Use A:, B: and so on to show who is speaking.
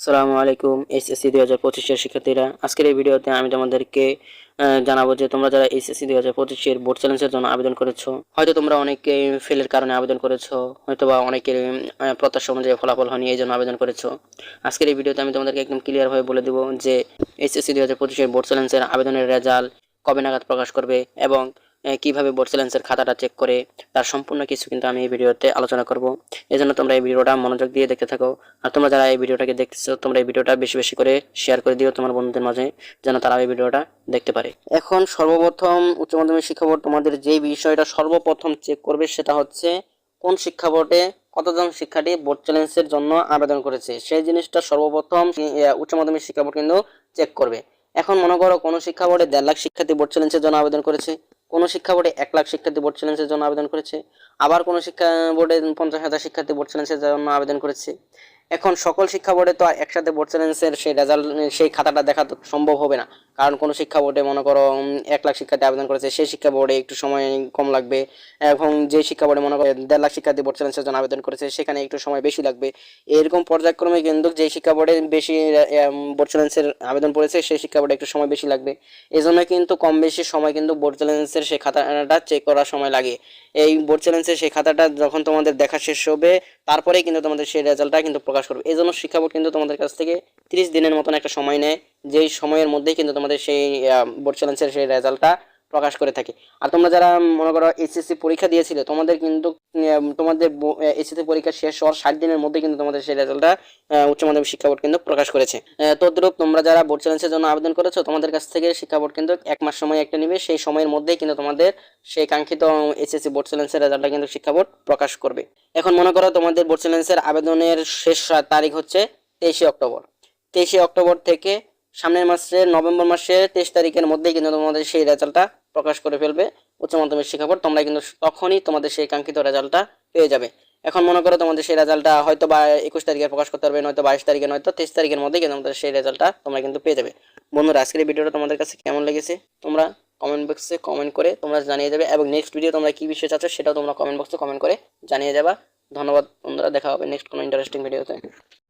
A: সালামু আলাইকুম এইচএসসি দুই হাজার পঁচিশের শিক্ষার্থীরা। আজকের এই ভিডিওতে আমি তোমাদেরকে জানাব যে তোমরা যারা এইচএসসি দুই হাজার পঁচিশের বোর্ড চ্যালেঞ্জের জন্য আবেদন করেছ, হয়তো তোমরা অনেকে ফেলের কারণে আবেদন করেছ হয়তো বা অনেকের প্রত্যাশা অনুযায়ী ফলাফল হয়নি, এই জন্য আবেদন করেছ। আজকের এই ভিডিওতে আমি তোমাদেরকে একদম ক্লিয়ার ভাবে বলে দেবো যে এইচএসসি দুই হাজার পঁচিশের বোর্ড চ্যালেঞ্জের আবেদনের রেজাল্ট কবে নাগাদ প্রকাশ করবে এবং কীভাবে বোর্ড চ্যালেঞ্জের খাতাটা চেক করে, তার সম্পূর্ণ কিছু কিন্তু আমি এই ভিডিওতে আলোচনা করব। এই জন্য তোমরা এই ভিডিওটা মনোযোগ দিয়ে দেখতে থাকো। আর তোমরা যারা এই ভিডিওটাকে দেখতেছো, তোমরা এই ভিডিওটা বেশি বেশি করে শেয়ার করে দিও তোমার বন্ধুদের মাঝে, যেন তারা এই ভিডিওটা দেখতে পারে। এখন সর্বপ্রথম উচ্চ মাধ্যমিক শিক্ষা বোর্ড তোমাদের যে বিষয়টা সর্বপ্রথম চেক করবে, সেটা হচ্ছে কোন শিক্ষা বোর্ডে কতজন শিক্ষার্থী বোর্ড চ্যালেঞ্জের জন্য আবেদন করেছে? সেই জিনিসটা সর্বপ্রথম উচ্চ মাধ্যমিক শিক্ষা বোর্ড কিন্তু চেক করবে। এখন মনে করো কোনো শিক্ষা বোর্ডে দেড় লাখ শিক্ষার্থী বোর্ড চ্যালেঞ্জের জন্য আবেদন করেছে। কোনো শিক্ষা বোর্ডে এক লাখ শিক্ষার্থী বোর্ড চ্যালেঞ্জের জন্য আবেদন করেছে। আবার কোনো শিক্ষা বোর্ডে পঞ্চাশ হাজার শিক্ষার্থী বোর্ড চ্যালেঞ্জের জন্য আবেদন করেছে। এখন সকল শিক্ষা বোর্ডে তো আর একসাথে বোর্ড চ্যালেঞ্জের সেই রেজাল্ট সেই খাতাটা দেখা তো সম্ভব হবে না। কারণ কোনো শিক্ষা বোর্ডে মনে করো এক লাখ শিক্ষার্থী আবেদন করেছে, সেই শিক্ষা বোর্ডে একটু সময় কম লাগবে। এবং যে শিক্ষা বোর্ডে মনে করো, দেড় লাখ শিক্ষার্থী বোর্ড চ্যালেঞ্জের জন্য আবেদন করেছে, সেখানে একটু সময় বেশি লাগবে। এরকম পর্যায়ক্রমে কিন্তু যে শিক্ষা বোর্ডে বেশি বোর্ড চ্যালেঞ্জের আবেদন পড়েছে সেই শিক্ষা বোর্ডে একটু সময় বেশি লাগবে। এই জন্য কিন্তু কম বেশি সময় কিন্তু বোর্ড চ্যালেঞ্জের সেই খাতাটা চেক করার সময় লাগে। এই বোর্ড চ্যালেঞ্জের সেই খাতাটা যখন তোমাদের দেখা শেষ হবে, তারপরেই কিন্তু তোমাদের সেই রেজাল্টটা কিন্তু প্রকাশ করবে। এই জন্য শিক্ষা বোর্ড কিন্তু তোমাদের কাছ থেকে তিরিশ দিনের মতন একটা সময় নেয়। যেই সময়ের মধ্যেই কিন্তু তোমাদের সেই বোর্ড চ্যালেঞ্জের সেই রেজাল্টটা প্রকাশ করে থাকে। আর তোমরা যারা, মনে করো এইচএসসি পরীক্ষা দিয়েছিলে, তোমাদের কিন্তু তোমাদের এসএসসি পরীক্ষা শেষ হওয়ার ষাট দিনের মধ্যে কিন্তু তোমাদের সেই রেজাল্টটা উচ্চ মাধ্যমিক শিক্ষা বোর্ড কিন্তু প্রকাশ করেছে। তদ্রুপ তোমরা যারা বোর্ড চ্যালেঞ্জের জন্য আবেদন করেছ, তোমাদের কাছ থেকে শিক্ষা বোর্ড কিন্তু এক মাস সময় একটা নেবে। সেই সময়ের মধ্যেই কিন্তু তোমাদের সেই কাঙ্ক্ষিত এইচএসসি বোর্ড চ্যালেঞ্জের রেজাল্টটা কিন্তু শিক্ষা বোর্ড প্রকাশ করবে। এখন মনে করো, তোমাদের বোর্ড চ্যালেঞ্জের আবেদনের শেষ তারিখ হচ্ছে তেইশে অক্টোবর। তেইশে অক্টোবর থেকে সামনের মাসে, নভেম্বর মাসের তেইশ তারিখের মধ্যেই কিন্তু তোমাদের সেই রেজাল্টটা প্রকাশ করে ফেলবে। উচ্চ মাধ্যমিক শিক্ষা বোর্ড তোমরা কিন্তু তখনই তোমাদের সেই কাঙ্ক্ষিত রেজাল্টটা পেয়ে যাবে। এখন মনে করো তোমাদের সেই রেজাল্টটা হয়তো বা একুশ তারিখে প্রকাশ করতে পারবে নয়তো বাইশ তারিখে নয়তো তেইশ তারিখের মধ্যে কিন্তু তোমাদের সেই রেজাল্টটা তোমরা কিন্তু পেয়ে যাবে। বন্ধুরা, আজকের ভিডিওটা তোমাদের কাছে কেমন লেগেছে? তোমরা কমেন্ট বক্সে কমেন্ট করে তোমরা জানিয়ে যাবে এবং নেক্সট ভিডিও তোমরা কি বিষয়ে চাচ্ছ সেটাও তোমরা কমেন্ট বক্সে কমেন্ট করে জানিয়ে যাবা। ধন্যবাদ বন্ধুরা, দেখা হবে নেক্সট কোনো ইন্টারেস্টিং ভিডিওতে